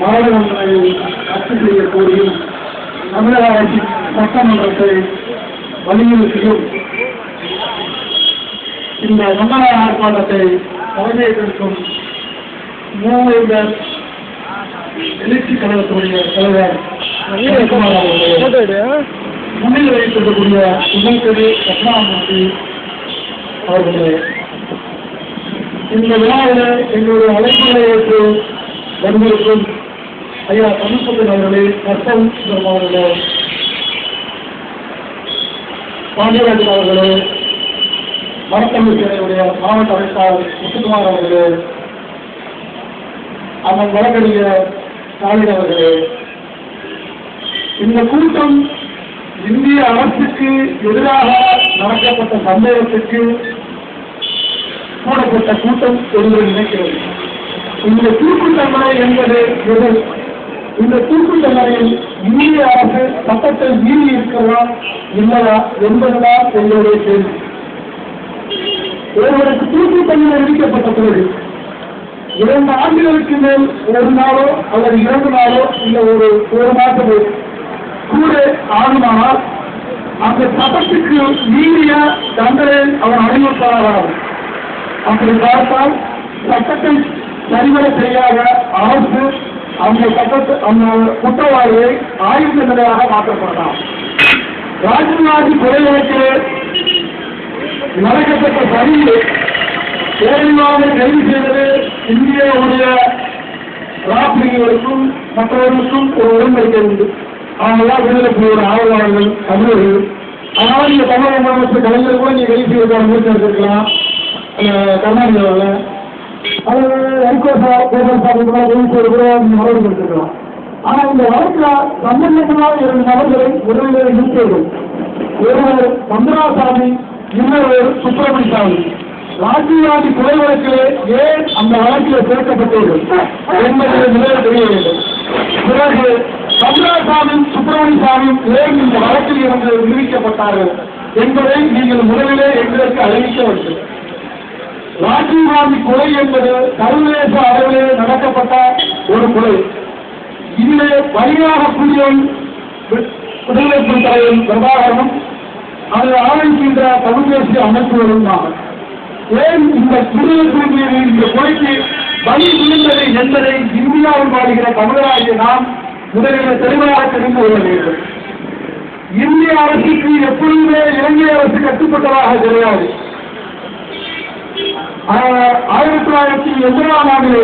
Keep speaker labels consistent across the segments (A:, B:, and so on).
A: மாநிலங்களை ரத்து செய்ய தமிழக அரசின் சட்டமன்றத்தை வலியுறுத்தியும் இந்த மண்டல ஆர்ப்பாட்டத்தை தலைமையேற்றிருக்கும் மூவேந்தர் எழுச்சி கழகத்துடைய தலைவர் முன்னில் வைத்திருக்கக்கூடிய முதல்கவி ரத்னாமூர்த்தி அவர்களே. இந்த விழாவில் எங்களுடைய அழைப்புகளை ஏற்று வந்திருக்கும் ஐயா தமிழ்சந்திரன் அவர்களே கர்த்தம் சுந்தரம் அவர்களே பாண்டியராஜன் அவர்களே மரத்தமிழ் சேனையுடைய மாவட்ட அமைப்பாளர் முத்துக்குமார் அவர்களே அவன் வழக்கறிஞர் ஸ்டாலின் அவர்களே இந்த கூட்டம் இந்திய அரசுக்கு எதிராக நடக்கப்பட்ட சந்தேகத்துக்கு கூடப்பட்ட கூட்டம் என்று நினைக்கிறது இந்த தூக்கு என்பது எது? இந்த தூக்கு தண்டனையில் இந்திய அரசு சட்டத்தை மீறி இருக்கிறதா இல்லையா என்பதுதான் எங்களுடைய கேள்வி. ஒருவருக்கு தூக்கு தண்டனை விதிக்கப்பட்ட பிறகு இரண்டு ஆண்டுகளுக்கு மேல் ஒரு நாளோ அல்லது இரண்டு நாளோ இல்லை ஒரு ஒரு மாதமோ கூட ஆகுமானால் அந்த சட்டத்துக்கு மீறிய தண்டனை அவன் அறிவிப்பாளராகும் அப்படி பார்த்தால் சட்டத்தை சரிவர செய்யாத அரசு அந்த சட்டத்தை அந்த குற்றவாளியை ஆயுள் தண்டனையாக மாற்றப்படலாம். ராஜீவ்காந்தி கொலை வழக்கில் நடக்கப்பட்ட பதிவு தேர்வாக கைது செய்தது இந்தியாவுடைய ராப்பிரிகளுக்கும் மற்றவர்களுக்கும் ஒரு உடன்படிக்கை உண்டு. அவங்களாம் விடுதலை புலியோட ஆதரவாளர்கள் தமிழர்கள். ஆனால் நீங்க தமிழக முதலமைச்சர் கலைஞர் கூட நீங்க கைது செய்வதற்கான முயற்சி எடுத்திருக்கலாம். கர்நாடகாவில் அது ஹைகோர்ட் தேர்தல் சார்பில் கைது செய்வது கூட ஆனால் இந்த வழக்கில் சம்பந்தமான இரண்டு நபர்களை விடுதலை நீக்கியது ஒருவர் மந்திராசாமி இன்னொருவர் சுப்பிரமணிய சாமி. ராஜீவ்காந்தி கொலை வழக்கிலே ஏன் அந்த வழக்கில் சேர்க்கப்பட்டீர்கள் என்பதை முதலில் தெரிய வேண்டும். பிறகு சந்திராசாமி சுப்பிரமணிய ஏன் இந்த வழக்கில் இருந்து விடுவிக்கப்பட்டார்கள் என்பதை நீங்கள் முதலிலே எங்களுக்கு அறிவிக்க வேண்டும். ராஜீவ்காந்தி கொலை என்பது சர்வதேச அளவிலே நடக்கப்பட்ட ஒரு கொலை. இதிலே பலியாக புலியன் விடுதலை புலி தலைவர் பிரபாகரனும் அதை ஆதரிக்கின்ற தமிழ் தேசிய அமைப்புகளும் தான் ஏன் இந்த விடுதலை புலி இந்த கொலைக்கு பலி விழுந்தது என்பதை இந்தியாவில் வாழ்கிற தமிழராகிய நாம் முதலில் தெளிவாக தெரிந்து கொள்ள வேண்டும். இந்திய அரசுக்கு எப்பொழுதுமே இலங்கை அரசு கட்டுப்பட்டதாக கிடையாது ஆயிரத்தி தொள்ளாயிரத்தி எண்பதாம் ஆண்டு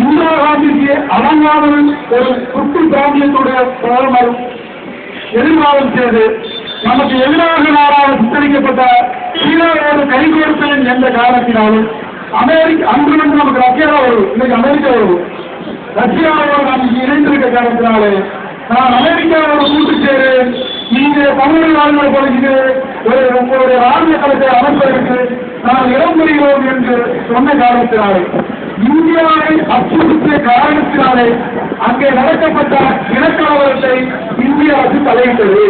A: இந்திரா காந்திக்கு அடங்காமல் ஒரு குட்டி பிராந்தியத்துடைய பிரதமர் எதிர்காலம் செய்து நமக்கு எதிராக நாடாக சித்தரிக்கப்பட்ட சீனாவோடு கை கொடுப்பேன் என்ற காரணத்தினாலும் அமெரிக்க அன்று வந்து நமக்கு ரஷ்யா வரும் இன்னைக்கு அமெரிக்கா வரும். ரஷ்யாவோடு நாம் இணைந்திருக்க காரணத்தினாலே நான் அமெரிக்காவோட கூட்டு சேரு நீங்க தமிழ் நாடுகள் பகுதிக்கு ஒரு உங்களுடைய ராணுவ அமைப்பதற்கு நான் இடம் பெறுகிறோம் என்று சொன்ன காரணத்தினாலே இந்தியாவை அச்சுறுத்திய காரணத்தினாலே அங்கே நடத்தப்பட்ட இனக்கலவரத்தை இந்தியாவுக்கு அரசு தலையிட்டது.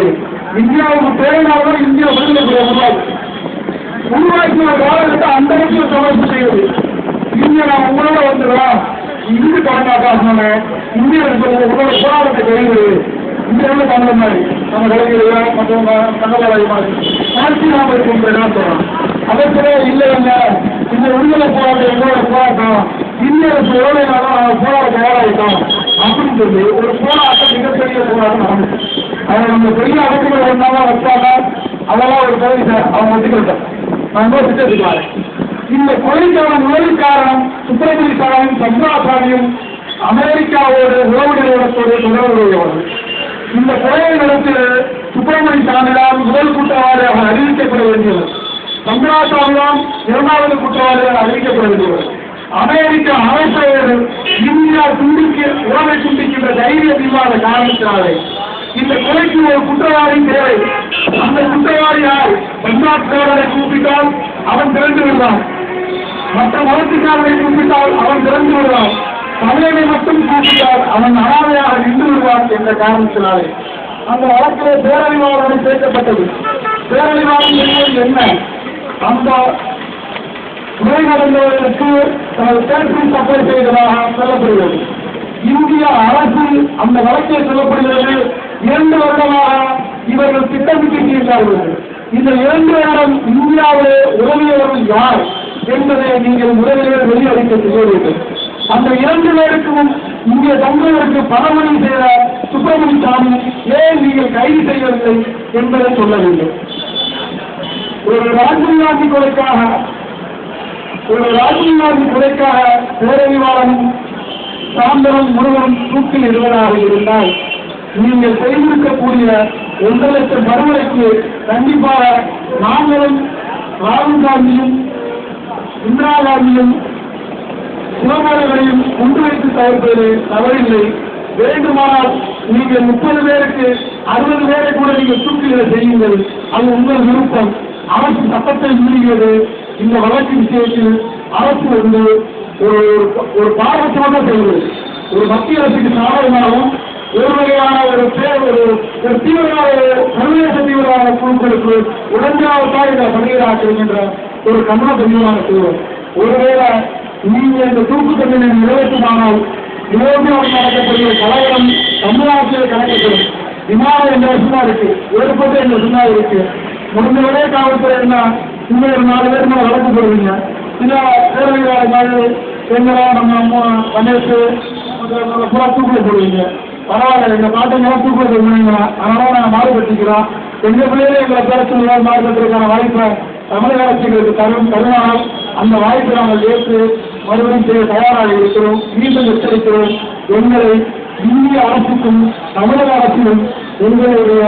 A: இந்தியாவுக்கு தேவையானவர் இந்தியா விடுதலை புரிய உருவாக்கும் உருவாக்கிய அந்த அளவுக்கு தொடர்பு செய்வது இந்தியா நான் உங்களோட வந்துடலாம் இந்து தொடங்காக்கா இந்தியா உங்களோட போராட்டத்தை கைவிடு இந்த உள்ள மாதிரி நம்ம கலைஞர்கள் மற்றவங்க தகவலாய் மாதிரி மாற்றி நாம இருக்கும் என்ன சொல்றோம் அதற்கு இல்லை இல்லை இந்த விடுதலை போராட்டம் எங்களோட போராட்டம். இந்திய அரசு எவ்வளவு நாளும் நாங்கள் போராட தயாராகிட்டோம் அப்படின்னு சொல்லி ஒரு போராட்டம் மிகப்பெரிய போராட்டம் நடந்துச்சு. அவங்க நம்ம பெரிய அமைப்புகள் ஒன்றாலும் வச்சாங்க அதெல்லாம் ஒரு பகுதி சார். அவங்க ஒத்துக்கிட்டோம் நான் யோசிச்சிருக்காரு இந்த கொலைக்கான முதல் காரணம் சுப்பிரமணிய சாமியும் சந்திராசாமியும் அமெரிக்காவோட உறவு நிறுவனத்தோட தொடர்புடையவர்கள். இந்த கொலையை சுப்பிரமணிய சாமிதான் முதல் குற்றவாளியாக அறிவிக்கப்பட வேண்டியவர். சந்திராசாமிதான் இரண்டாவது குற்றவாளியாக அறிவிக்கப்பட வேண்டியவர். அமெரிக்க அரசோடு இந்தியா துண்டிக்க உறவை துண்டிக்கின்ற தைரியம் இல்லாத காரணத்தினாலே இந்த கொலைக்கு ஒரு குற்றவாளி தேவை. அந்த குற்றவாளி யார்? பஞ்சாப்காரரை கூப்பிட்டால் அவன் திறந்து விடுவான். மற்ற மதத்துக்காரரை கூப்பிட்டால் அவன் திறந்து விடுவான். தமிழனை மட்டும் கூப்பிட்டால் அவன் அனாதையாக என்ற காரணத்தினாலே அந்த வழக்கிலே பேரறிவாளனை சேர்க்கப்பட்டது. பேரறிவாளன் என்பது என்ன? அந்த உரை நடந்தவர்களுக்கு தனது பேரத்தில் சப்ளை செய்ததாக சொல்லப்படுகிறது. இந்திய அரசு அந்த வழக்கை சொல்லப்படுகிறது. இரண்டு வருடமாக இவர்கள் திட்டமிட்டிருக்கிறார்கள் இந்த இரண்டு வருடம் இந்தியாவிலே உதவியவர்கள் யார் என்பதை நீங்கள் முதலில் வெளியளிக்க செய்ய வேண்டும். அந்த இரண்டு பேருக்கும் இங்கே தங்குவதற்கு பணமணி செய்த சுப்பிரமணி சாமி ஏன் நீங்கள் கைது செய்யவில்லை என்பதை சொல்ல வேண்டும் ஒரு ராஜீவ் காந்தி கொலைக்காக ஒரு ராஜீவ் காந்தி கொலைக்காக பேரறிவாளன் சாந்தரம் முருகன் தூக்கில் இருவராக இருந்தால் நீங்கள் செய்திருக்கக்கூடிய ஒன்றரை லட்சம் பருவலைக்கு கண்டிப்பாக நாங்களும் ராகுல் காந்தியும் இந்திரா காந்தியும் சிவபாலகளையும் ஒன்று வைத்து தவிர்ப்பது தவறில்லை. வேண்டுமானால் நீங்கள் முப்பது பேருக்கு அறுபது பேரை கூட நீங்கள் தூக்குகளை செய்யுங்கள். அது உங்கள் விருப்பம். அரசு சட்டத்தை மீறுகிறது இந்த வழக்கு விஷயத்தில் அரசு வந்து ஒரு ஒரு பாரபட்சமாக செய்வது ஒரு மத்திய அரசுக்கு சாதகமாகவும் ஒரு வகையான ஒரு ஒரு ஒரு தீவிரவாத சர்வதேச தீவிரவாத குழுக்களுக்கு உடஞ்சாவத்தான் இந்த பணியராக்கிறோம் என்ற ஒரு கண்டன பதிவான செய்வோம் ஒருவேளை நீங்கள் இந்த தூக்கு தண்டனை நிறைவேற்றுமானால் இந்தியாவில் நடக்கக்கூடிய கலவரம் தமிழ்நாட்டிலே கணக்கப்படும் விமானம் என்ற சும்மா இருக்கு. ஏற்பட்டு என்ற சும்மா இருக்கு. முடிஞ்சவரே காவல்துறை என்ன இன்னும் ஒரு நாலு பேர் மேலே வழக்கு போடுவீங்க. இல்ல பேரவையாளர் மாதிரி எங்களா நம்ம அம்மா கணேஷ் பூரா தூக்கில் போடுவீங்க. பரவாயில்ல எங்க பாட்டுங்களா தூக்கில் போடுவீங்களா? அதனால நாங்கள் மாறுபட்டுக்கிறோம் எங்க பிள்ளைகளே எங்களை பேரத்தில் சொல்லி மாறு வாய்ப்பை தமிழக அரசுகளுக்கு தரும் தருமானம் அந்த வாய்ப்பை நாங்கள் ஏற்று மறுபடியும் செய்ய தயாராக இருக்கிறோம். மீண்டும் எச்சரிக்கிறோம் எங்களை இந்திய அரசுக்கும் தமிழக அரசிலும் எங்களுடைய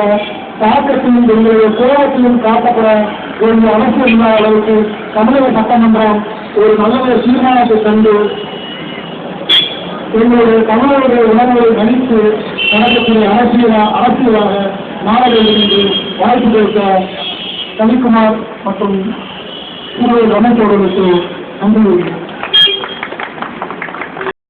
A: தாக்கத்திலும் எங்களுடைய கோபத்திலும் காட்டப்பட வேண்டிய அவசியம் இல்லாத அளவுக்கு தமிழக சட்டமன்றம் ஒரு நல்ல ஒரு தீர்மானத்தை கண்டு எங்களுடைய தமிழருடைய உணர்வை மதித்து நடக்கக்கூடிய அரசியலா அரசியலாக மாற என்று வாய்ப்பு கொடுத்த கவிக்குமார் மற்றும் அமைச்சர்களுக்கு அவர்களுக்கு நன்றி.